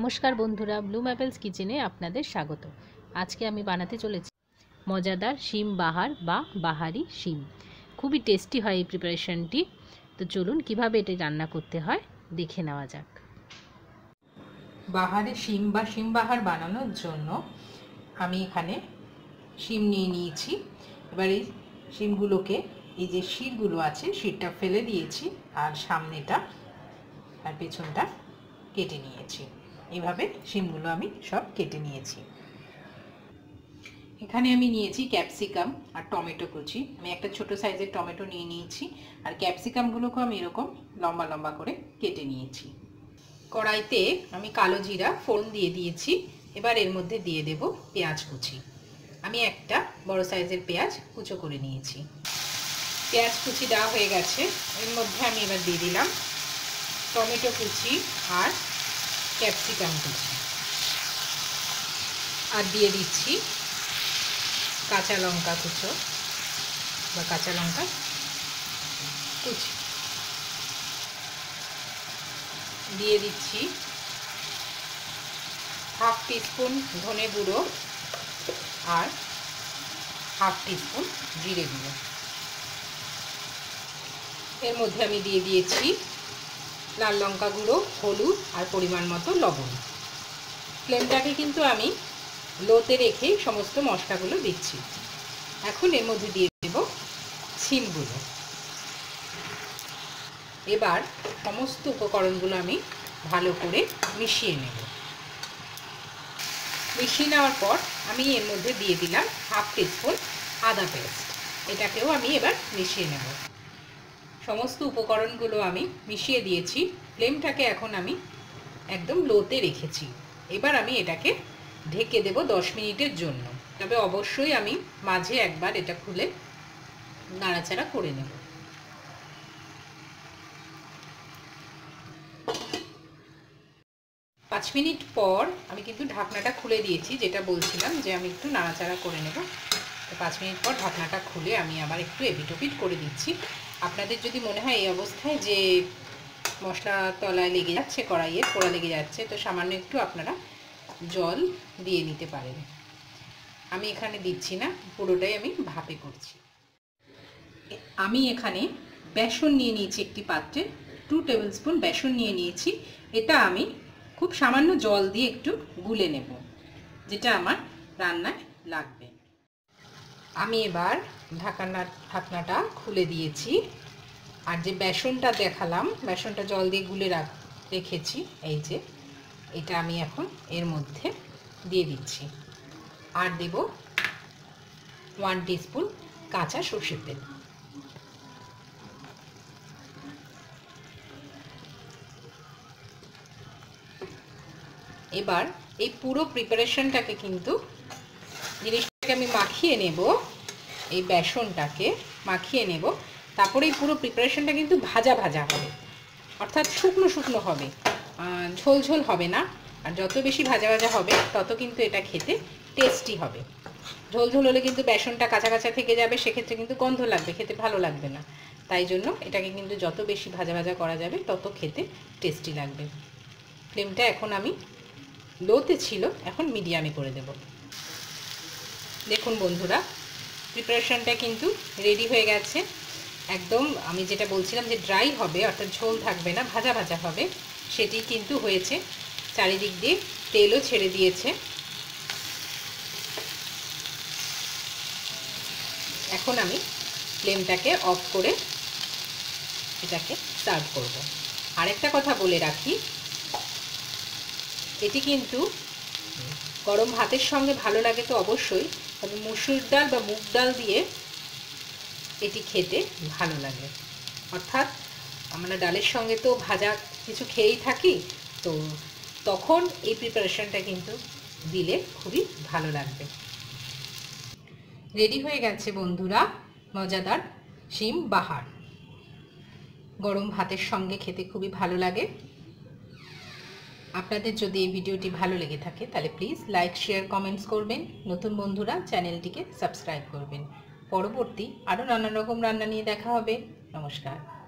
নমস্কার বন্ধুরা ব্লু ম্যাপেলস কিচেনে আপনাদের স্বাগত। আজকে আমি বানাতে চলেছি মজাদার শিম বাহার বা বাহারি শিম। খুবই টেস্টি হয় এই প্রিপারেশনটি তো চলুন কীভাবে এটি রান্না করতে হয়, দেখে নেওয়া যাক। বাহারে শিম বা শিম বাহার বানানোর জন্য আমি এখানে শিম নিয়ে নিয়েছি। এবার এই শিমগুলোকে, এই যে শিরগুলো আছে, শিরটা ফেলে দিয়েছি আর সামনেটা আর পেছনটা কেটে নিয়েছি। এভাবে শিমগুলো আমি সব কেটে নিয়েছি। এখানে আমি নিয়েছি ক্যাপসিকাম আর টমেটো কুচি। আমি একটা ছোট সাইজের টমেটো নিয়ে নিয়েছি আর ক্যাপসিকামগুলোকে আমি এরকম লম্বা লম্বা করে কেটে নিয়েছি। কড়াইতে আমি কালো জিরা ফোড়ন দিয়ে দিয়েছি। এবার এর মধ্যে দিয়ে দেব পেঁয়াজ কুচি। আমি একটা বড় সাইজের পেঁয়াজ কুচো করে নিয়েছি। পেঁয়াজ কুচি দেওয়া হয়ে গেছে। এর মধ্যে আমি এবার দিয়ে দিলাম টমেটো কুচি আর ক্যাপসিকাম কুচি আর দিয়ে দিচ্ছি কাঁচা লঙ্কা কুচো বা কাঁচা লঙ্কা কুচি। দিয়ে দিচ্ছি হাফ টিস্পুন ধনে গুঁড়ো আর হাফ টিস্পুন জিরে গুঁড়ো। এর মধ্যে আমি দিয়ে দিয়েছি লাল লঙ্কা গুঁড়ো, হলুদ আর পরিমাণ মতো লবণ। ফ্লেমটাকে কিন্তু আমি লোতে রেখে সমস্ত মশলাগুলো দিচ্ছি। এখন এর মধ্যে দিয়ে দেব সিমগুলো এবার সমস্ত উপকরণগুলো আমি ভালো করে মিশিয়ে নেব। মিশিয়ে নেওয়ার পর আমি এর মধ্যে দিয়ে দিলাম হাফ টিস্পুন আদা পেস্ট। এটাকেও আমি এবার মিশিয়ে নেব। সমস্ত উপকরণগুলো আমি মিশিয়ে দিয়েছি। ফ্লেমটাকে এখন আমি একদম লোতে রেখেছি। এবার আমি এটাকে ঢেকে দেব দশ মিনিটের জন্য। তবে অবশ্যই আমি মাঝে একবার এটা খুলে নাড়াচাড়া করে নেব। পাঁচ মিনিট পর আমি কিন্তু ঢাকনাটা খুলে দিয়েছি, যেটা বলছিলাম যে আমি একটু নাড়াচাড়া করে নেব। তো পাঁচ মিনিট পর ঢাকনাটা খুলে আমি আবার একটু এপিটোপিট করে দিচ্ছি। আপনাদের যদি মনে হয় এই অবস্থায় যে মশলা তলায় লেগে যাচ্ছে, কড়াইয়ে পোড়া লেগে যাচ্ছে, তো সামান্য একটু আপনারা জল দিয়ে নিতে পারেন। আমি এখানে দিচ্ছি না, পুরোটাই আমি ভাপে করছি। আমি এখানে বেসন নিয়ে নিয়েছি একটি পাত্রে, টু টেবিল স্পুন বেসন নিয়ে নিয়েছি। এটা আমি খুব সামান্য জল দিয়ে একটু গুলে নেব, যেটা আমার রান্নায় লাগবে। আমি এবার ঢাকানা ঢাকনাটা খুলে দিয়েছি। আর যে বেসনটা দেখালাম, বেসনটা জল দিয়ে গুলে রাখ রেখেছি, এই যে, এটা আমি এখন এর মধ্যে দিয়ে দিচ্ছি। আর দেব ওয়ান টিস্পুন কাঁচা সর্ষের তেল। এবার এই পুরো প্রিপারেশনটাকে কিন্তু জিনিসটাকে আমি মাখিয়ে নেব, এই বেসনটাকে মাখিয়ে নেব। তারপরে এই পুরো প্রিপারেশনটা কিন্তু ভাজা ভাজা হবে, অর্থাৎ শুকনো শুকনো হবে ঝোল ঝোল হবে না। আর যত বেশি ভাজা ভাজা হবে, তত কিন্তু এটা খেতে টেস্টি হবে। ঝোল ঝোল হলে কিন্তু বেসনটা কাঁচা কাঁচা থেকে যাবে, সেক্ষেত্রে কিন্তু গন্ধ লাগবে, খেতে ভালো লাগবে না। তাই জন্য এটাকে কিন্তু যত বেশি ভাজা ভাজা করা যাবে, তত খেতে টেস্টি লাগবে। ফ্লেমটা এখন আমি লোতে ছিল, এখন মিডিয়ামে করে দেব। দেখুন বন্ধুরা প্রিপারেশনটা কিন্তু রেডি হয়ে গেছে। একদম আমি যেটা বলছিলাম যে ড্রাই হবে, অর্থাৎ ঝোল থাকবে না, ভাজা ভাজা হবে, সেটি কিন্তু হয়েছে। চারিদিক দিয়ে তেলও ছেড়ে দিয়েছে। এখন আমি ফ্লেমটাকে অফ করে এটাকে সার্ভ করব। আরেকটা কথা বলে রাখি, এটি কিন্তু গরম ভাতের সঙ্গে ভালো লাগে তো অবশ্যই, তবে মুসুর ডাল বা মুগ ডাল দিয়ে এটি খেতে ভালো লাগে। অর্থাৎ আমরা ডালের সঙ্গে তো ভাজা কিছু খেয়েই থাকি, তো তখন এই প্রিপারেশনটা কিন্তু দিলে খুবই ভালো লাগবে। রেডি হয়ে গেছে বন্ধুরা, মজাদার শিম বাহার। গরম ভাতের সঙ্গে খেতে খুবই ভালো লাগে। আপনাদের যদি এই ভিডিওটি ভালো লেগে থাকে, তাহলে প্লিজ লাইক শেয়ার কমেন্টস করবেন। নতুন বন্ধুরা চ্যানেলটিকে সাবস্ক্রাইব করবেন। পরবর্তী আরও নানান রকম রান্না নিয়ে দেখা হবে। নমস্কার।